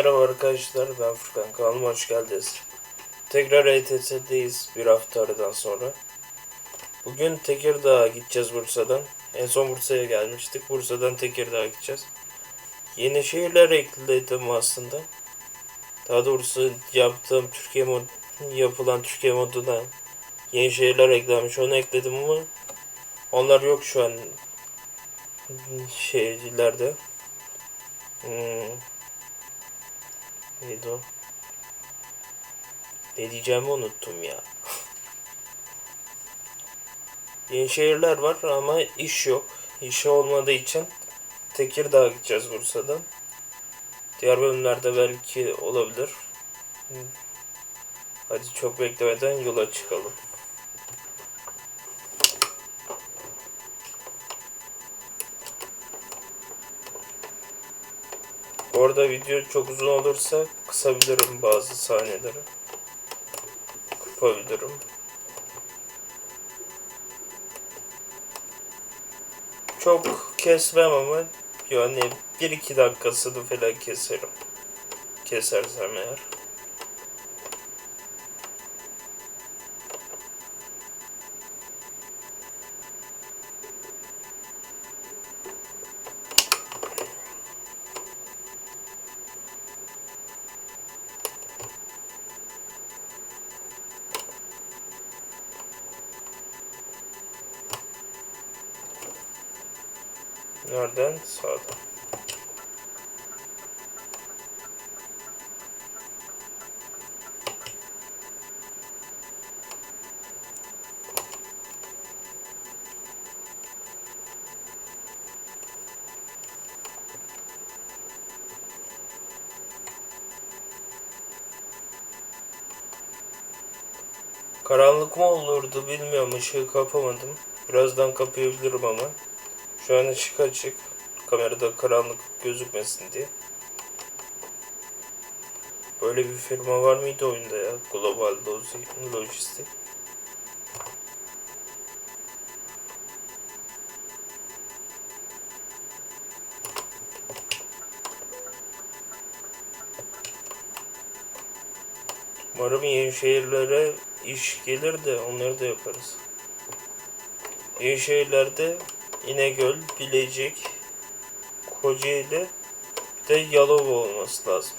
merhaba arkadaşlar ben Furkan kanalıma hoş geldiniz. Tekrar ETS'deyiz bir hafta aradan sonra. Bugün Tekirdağ'a gideceğiz Bursa'dan. En son Bursa'ya gelmiştik. Bursa'dan Tekirdağ'a gideceğiz. Yeni şehirler ekledim aslında. Daha doğrusu yaptığım Türkiye mod yapılan Türkiye moduna yeni şehirler eklenmiş. Onu ekledim ama onlar yok şu an şehirlerde. Hmm. Neydi o? Ne diyeceğimi unuttum ya. Yeni şehirler var ama iş yok. İşi olmadığı için Tekirdağ'a gideceğiz Bursa'dan. Diğer bölümlerde belki olabilir. Hadi çok beklemeden yola çıkalım. Bu arada video çok uzun olursa kısabilirim bazı sahneleri. Kıpabilirim. Çok kesmem ama yani 1-2 dakikasını falan keserim. Kesersem eğer. Nereden? Sağdan. Karanlık mı olurdu bilmiyorum ışığı kapamadım. Birazdan kapayabilirim ama. Şu an ışık açık. Kamerada karanlık gözükmesin diye. Böyle bir firma var mıydı oyunda ya? Global Logi- Lojistik. Umarım yeni şehirlere iş gelir de onları da yaparız. Yeni şehirlerde İnegöl, Bilecik, Kocaeli de Yalova olması lazım.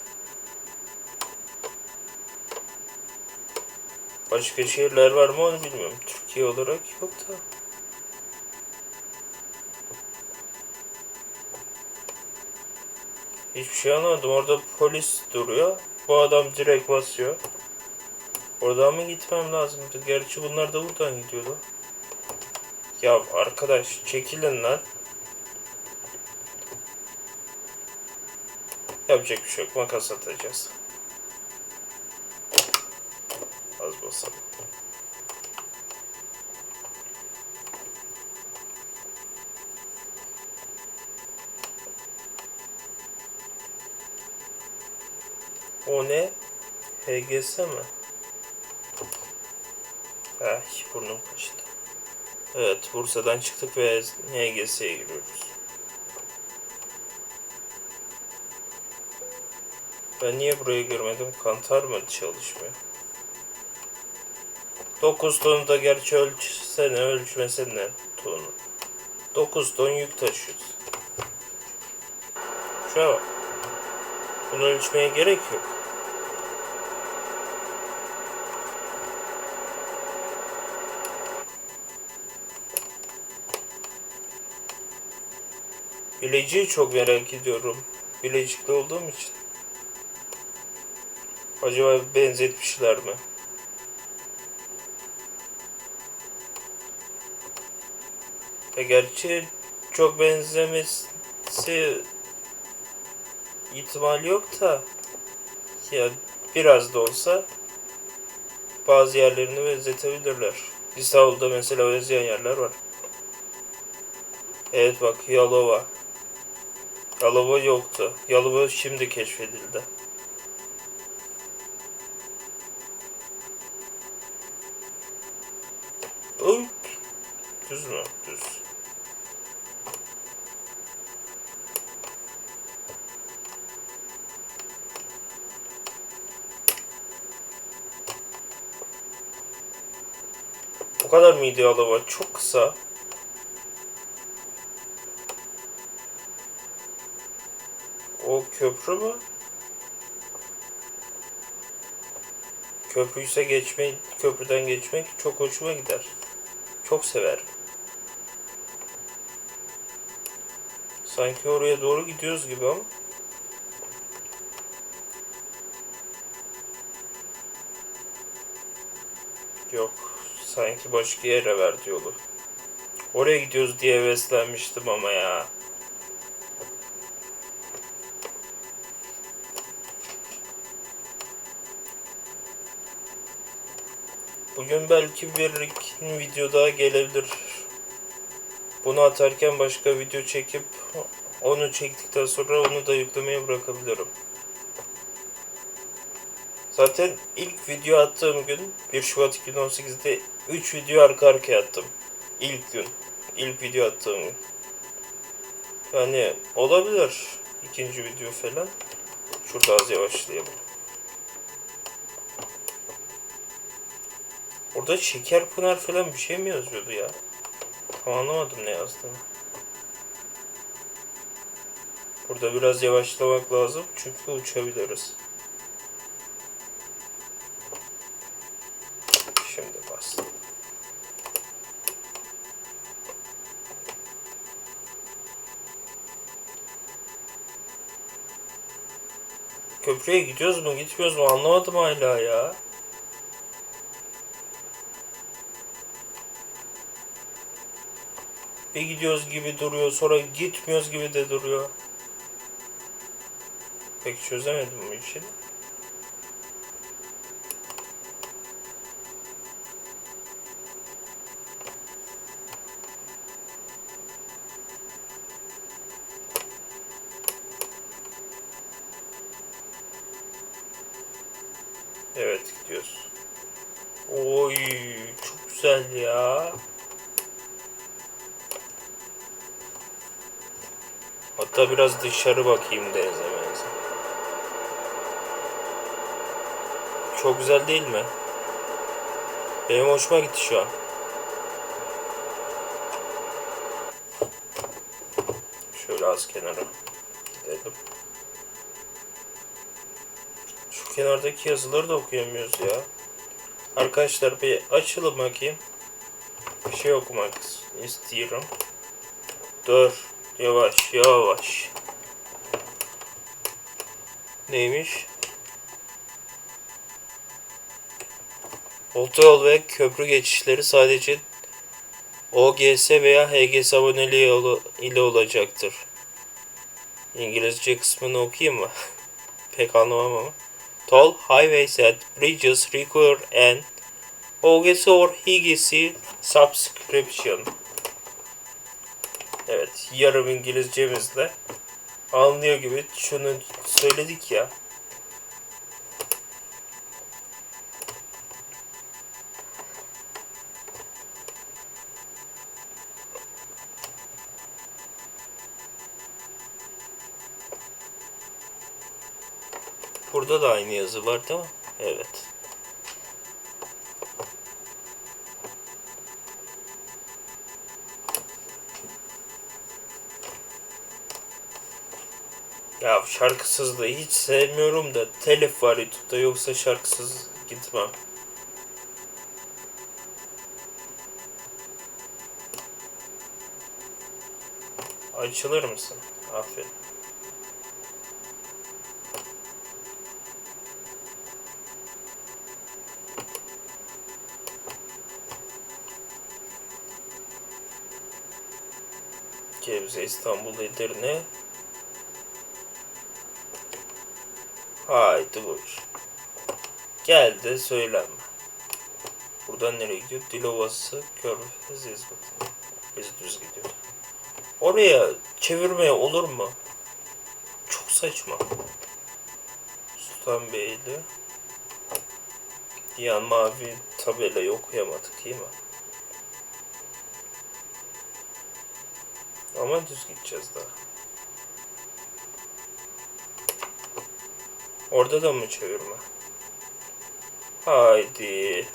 Başka şehirler var mı onu bilmiyorum. Türkiye olarak yok da. Hiçbir şey anlamadım. Orada polis duruyor. Bu adam direkt basıyor. Oradan mı gitmem lazım? Gerçi bunlar da buradan gidiyordu. Ya arkadaş çekilin lan. Yapacak bir şey yok. Makas atacağız. Az basalım. O ne? HGS mi? Ay burnum kaçtı. Evet Bursa'dan çıktık ve NGS'ye giriyoruz. Ben niye buraya girmedim? Kantar mı çalışmıyor? 9 tonu da gerçi ölçsene ölçmesene tonu. 9 ton yük taşıyoruz. Şuna bak. Bunu ölçmeye gerek yok. Bilecik'i çok merak ediyorum. Bilecik'te olduğum için. Acaba benzetmişler mi? E gerçi çok benzemesi ihtimal yok da ya biraz da olsa bazı yerlerini benzetebilirler. İstanbul'da mesela benzeyen yerler var. Evet bak Yalova. Yalova yoktu. Yalova şimdi keşfedildi. Oy. Düz mü? Düz. O kadar mıydı Yalova? Çok kısa. Köprü mü? Köprüyse geçmek, köprüden geçmek çok hoşuma gider. Çok severim. Sanki oraya doğru gidiyoruz gibi ama. Yok. Sanki başka yere verdi yolu. Oraya gidiyoruz diye heveslenmiştim ama ya. Bugün belki bir video daha gelebilir. Bunu atarken başka video çekip onu çektikten sonra onu da yüklemeye bırakabilirim. Zaten ilk video attığım gün 1 Şubat 2018'de 3 video arka arkaya attım. İlk gün. İlk video attığım gün. Yani olabilir ikinci video falan. Şurada az yavaşlayalım. Orada şeker pınar falan bir şey mi yazıyordu ya? Tam anlamadım ne yazdığını. Burada biraz yavaşlamak lazım çünkü uçabiliriz. Şimdi bastım. Köprüye gidiyoruz mu gitmiyoruz mu anlamadım hala ya. Bir gidiyoruz gibi duruyor sonra gitmiyoruz gibi de duruyor. Pek çözemedim bu işi. Evet gidiyoruz. Oy çok güzel ya. Hatta biraz dışarı bakayım denize menze. Çok güzel değil mi? Benim hoşuma gitti şu an. Şöyle az kenara gidelim. Şu kenardaki yazıları da okuyamıyoruz ya. Arkadaşlar bir açalım bakayım. Bir şey okumak istiyorum. Dur. Yavaş yavaş. Neymiş? Otoyol ve köprü geçişleri sadece OGS veya HGS aboneliği ile olacaktır. İngilizce kısmını okuyayım mı? Pek anlamam ama. Toll highways and bridges require an OGS or HGS subscription. Evet, yarım İngilizcemizle anlıyor gibi şunu söyledik ya. Burada da aynı yazı var değil mi? Evet. Ya şarkısızlığı hiç sevmiyorum da telif var YouTube'da yoksa şarkısız gitmem. Açılır mısın? Aferin. Gebze, İstanbul, Edirne. Haydi buyur. Gel de söylenme. Buradan nereye gidiyor? Dilovası, Körfez, İzmit. Biz düz gidiyoruz. Oraya çevirmeye olur mu? Çok saçma. Sultanbeyli. Yan mavi tabelayı okuyamadık değil mi? Ama düz gideceğiz daha. Orada da mı çevirme? Haydi.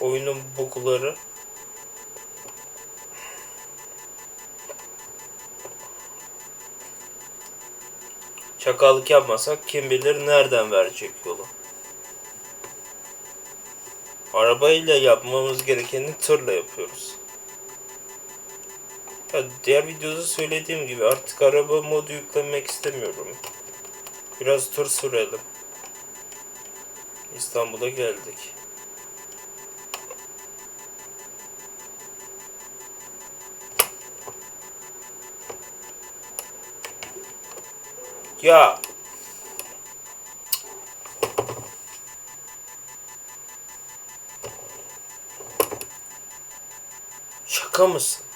oyunun bugları. Çakallık yapmasak kim bilir nereden verecek yolu. Arabayla yapmamız gerekeni tırla yapıyoruz. Ya diğer videoda söylediğim gibi artık araba modu yüklemek istemiyorum. Biraz tur sürelim. İstanbul'a geldik. Ya Şaka mısın?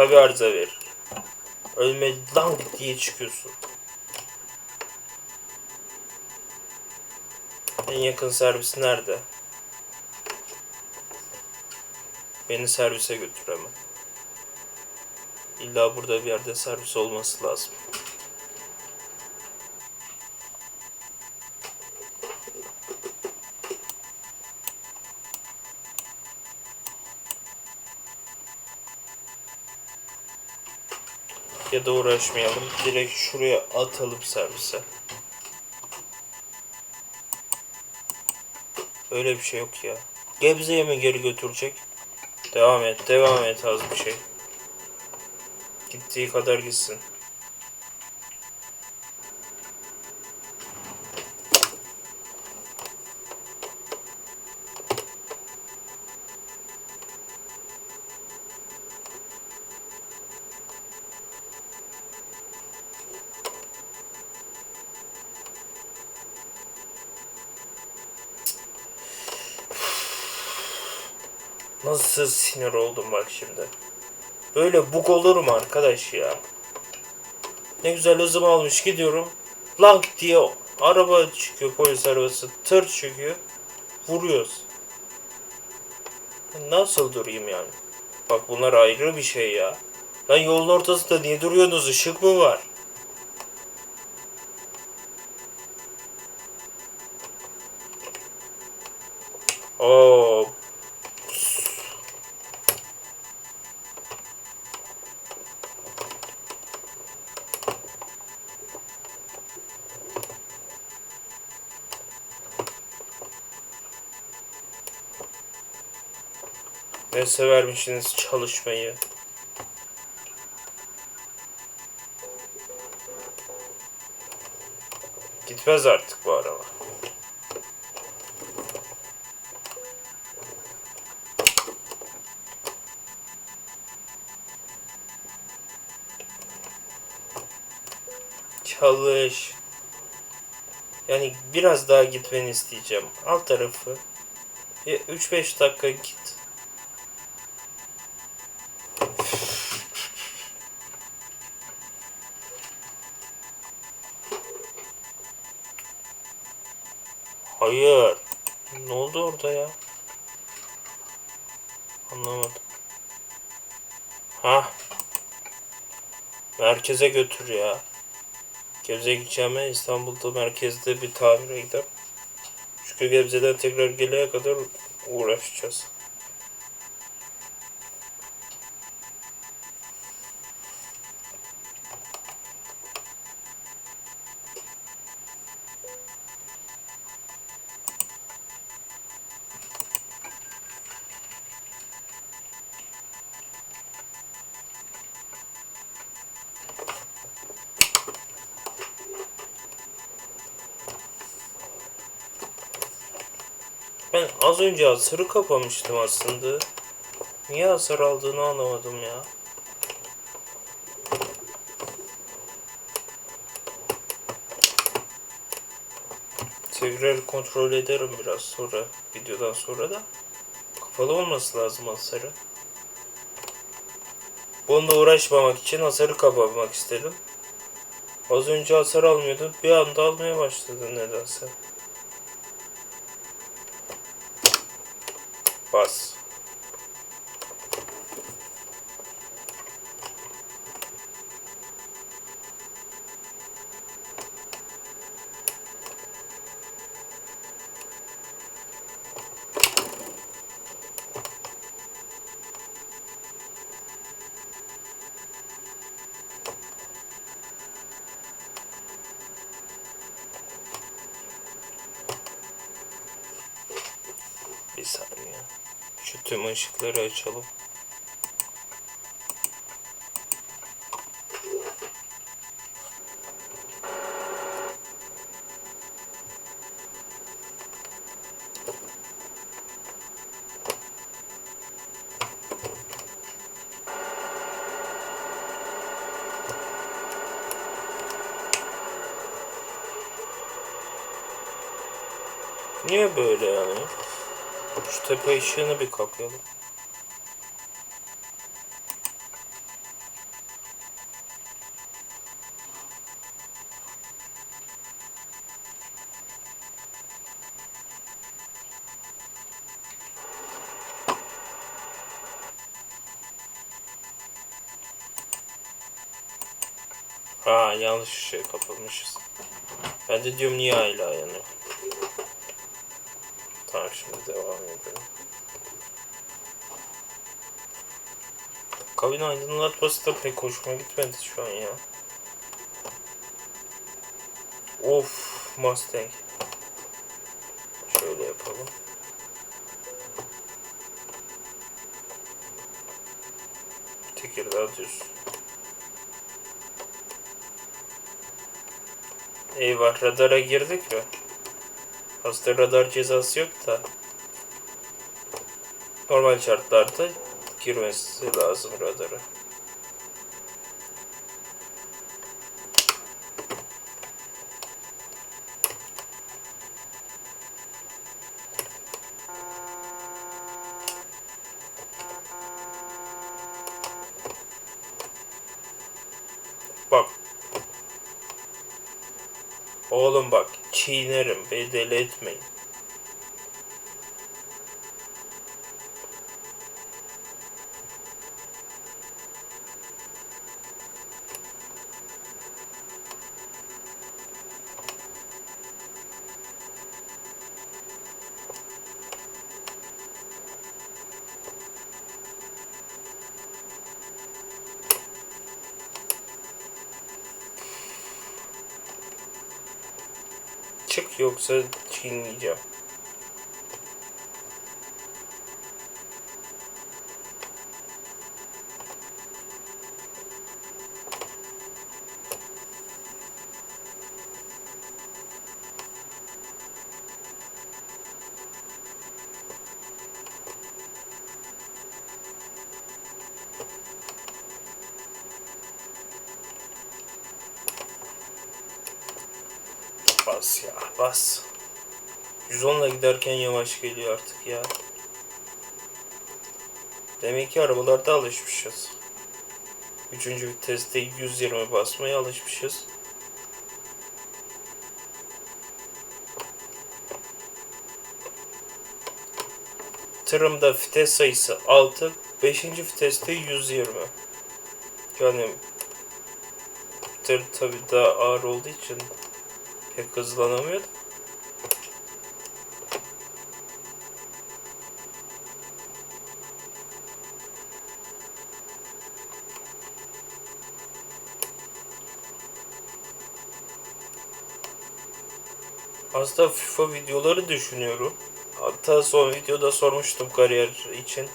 Tabi arıza verir. Ölme lan diye çıkıyorsun. En yakın servis nerede? Beni servise götür hemen. İlla burada bir yerde servis olması lazım. Ya da uğraşmayalım. Direkt şuraya atalım servise. Öyle bir şey yok ya. Gebze'ye mi geri götürecek? Devam et, devam et az bir şey. Gittiği kadar gitsin. Nasıl sinir oldum bak şimdi. Böyle bug olur mu arkadaş ya? Ne güzel hızımı almış gidiyorum. Lank diye araba çıkıyor polis arabası. Tır çıkıyor. Vuruyoruz. Nasıl durayım yani? Bak bunlar ayrı bir şey ya. Lan yolun ortasında niye duruyorsunuz? Işık mı var? Oo, Ne severmişsiniz çalışmayı. Gitmez artık bu araba. Çalış. Yani biraz daha gitmeni isteyeceğim. Alt tarafı. 3-5 dakika git. Hayır. Ne oldu orada ya? Anlamadım. Ha? Merkeze götür ya. Gebze'ye gideceğime İstanbul'da merkezde bir tamire gidelim. Çünkü Gebze'den tekrar gelene kadar uğraşacağız. Ben az önce hasarı kapamıştım aslında. Niye hasar aldığını anlamadım ya. Tekrar kontrol ederim biraz sonra videodan sonra da. Kapalı olması lazım hasarı. Bununla uğraşmamak için hasarı kapamak istedim. Az önce hasar almıyordu. Bir anda almaya başladı nedense. Bas. Tüm ışıkları açalım. Niye böyle yani? Şu tepe ışığını bir kapayalım. Ha yanlış şey kapatmışız. Ben de diyorum niye hala yanıyor. Şimdi devam edelim. Kabin aydınlatması da pek hoşuma gitmedi şu an ya. Of Mustang. Şöyle yapalım. Tekirdağ düz. Eyvah radara girdik mi? Aslında radar cezası yok da normal şartlarda girmesi lazım radara. Bak. Oğlum bak çiğnerim bedeli etmeyin. Yoksa çiğneyeceğim. Bas ya bas. 110 ile giderken yavaş geliyor artık ya. Demek ki arabalarda alışmışız. Üçüncü viteste 120 basmaya alışmışız. Tırımda vites sayısı 6, 5. viteste 120. Yani tır tabi daha ağır olduğu için pek hızlanamıyor da. Aslında FIFA videoları düşünüyorum. Hatta son videoda sormuştum kariyer için.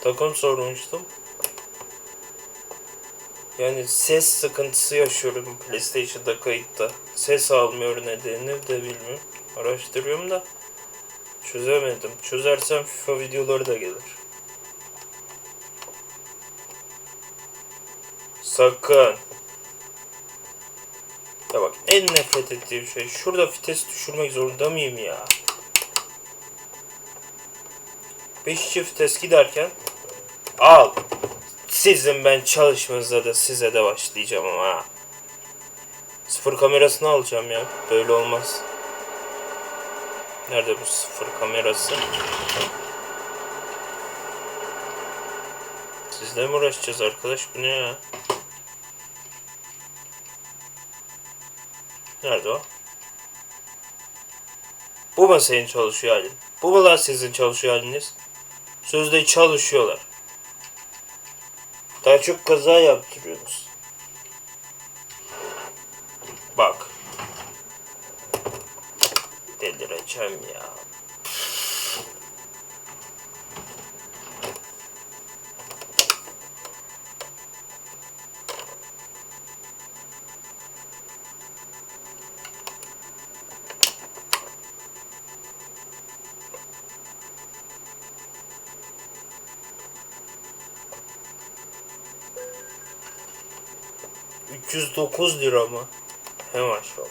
Takım sormuştum. Yani ses sıkıntısı yaşıyorum PlayStation'da kayıtta. Ses almıyor nedenini de bilmiyorum. Araştırıyorum da çözemedim. Çözersem FIFA videoları da gelir. Sakın. Ya bak en nefret ettiğim şey şurada vites düşürmek zorunda mıyım ya? 5 vites giderken al. Sizin ben çalışmanıza da size de başlayacağım ama ha. Sıfır kamerasını alacağım ya. Böyle olmaz. Nerede bu sıfır kamerası? Sizle mi uğraşacağız arkadaş? Bu ne ya? Nerede o? Bu mu senin çalışıyor halin? Bu mu lan sizin çalışıyor haliniz? Sözde çalışıyorlar. Daha çok kaza yaptırıyorsunuz. Bak. Delireceğim ya. 309 lira mı? He maşallah.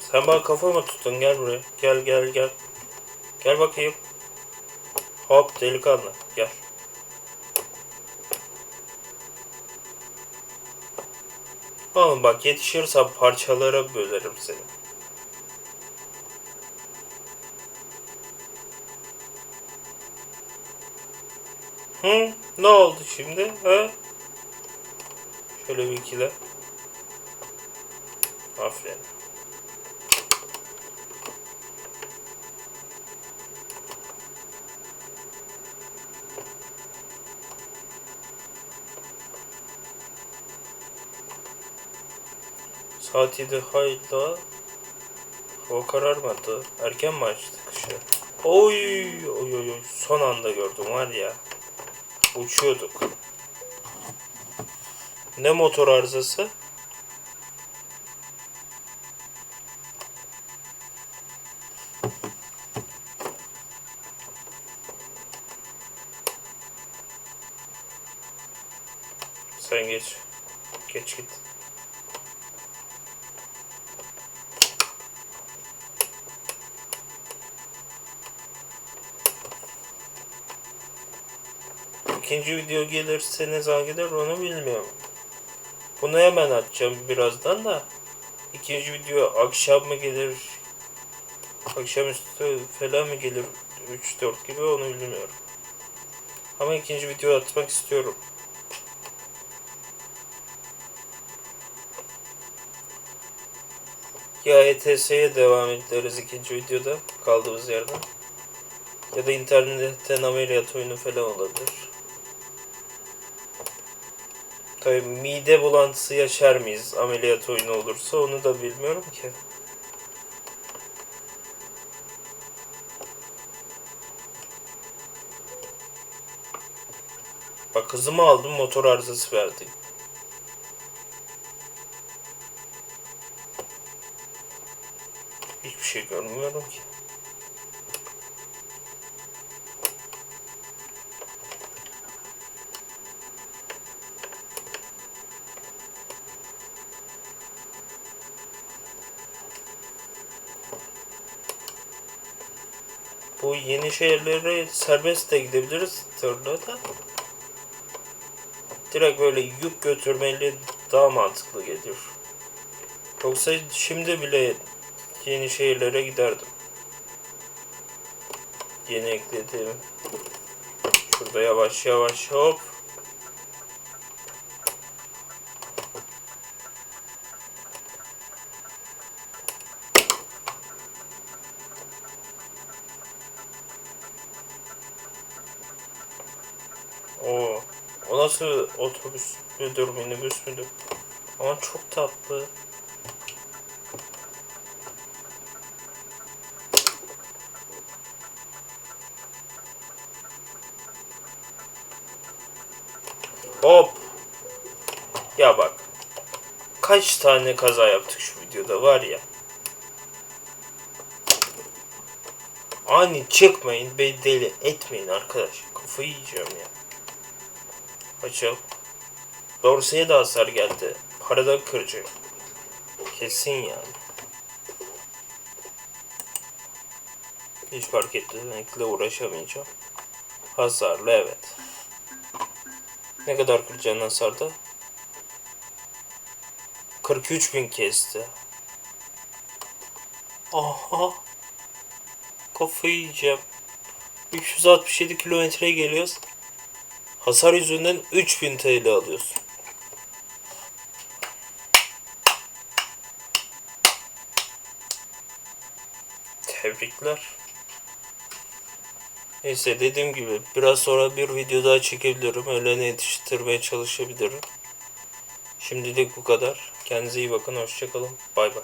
Sen bana kafa mı tuttun? Gel buraya. Gel gel gel. Gel bakayım. Hop delikanlı. Gel. Oğlum bak yetişirsem parçalara bölerim seni. Hı? Ne oldu şimdi? Ha? Şöyle bir ikile. Aferin. Saat 7 hayda. Hava kararmadı. Erken mi açtık ışığı? Oy, oy oy oy. Son anda gördüm var ya. Uçuyorduk. Ne motor arızası? İkinci video gelirse ne zaman gelir onu bilmiyorum. Bunu hemen atacağım birazdan da. İkinci video akşam mı gelir? Akşamüstü falan mı gelir? 3-4 gibi onu bilmiyorum. Ama ikinci video atmak istiyorum. Ya ETS'ye devam ederiz ikinci videoda kaldığımız yerden. Ya da internetten ameliyat oyunu falan olabilir. Tabii mide bulantısı yaşar mıyız ameliyat oyunu olursa onu da bilmiyorum ki. Bak kızımı aldım motor arızası verdi. Hiçbir şey görmüyorum ki. Yeni şehirlere serbest de gidebiliriz tırla da. Direkt böyle yük götürmeli daha mantıklı geliyor. Yoksa şimdi bile yeni şehirlere giderdim. Yeni ekledim. Şurada yavaş yavaş hop. Oo. O nasıl otobüs müdür, minibüs müdür? Ama çok tatlı. Hop. Ya bak. Kaç tane kaza yaptık şu videoda var ya. Ani çıkmayın, beni deli etmeyin arkadaş. Kafayı yiyeceğim ya. Açıl. Dorseye de hasar geldi. Parada kırıcı. Kesin yani. Hiç fark etmekle uğraşamayacağım. Hasarlı evet. Ne kadar kıracağın hasarda? 43 bin kesti. Aha. Kafayı yiyeceğim. 367 kilometre geliyoruz. Hasar yüzünden 3000 TL alıyorsun. Tebrikler. Neyse dediğim gibi biraz sonra bir video daha çekebilirim. Öğlene yetiştirmeye çalışabilirim. Şimdilik bu kadar. Kendinize iyi bakın. Hoşçakalın. Bay bay.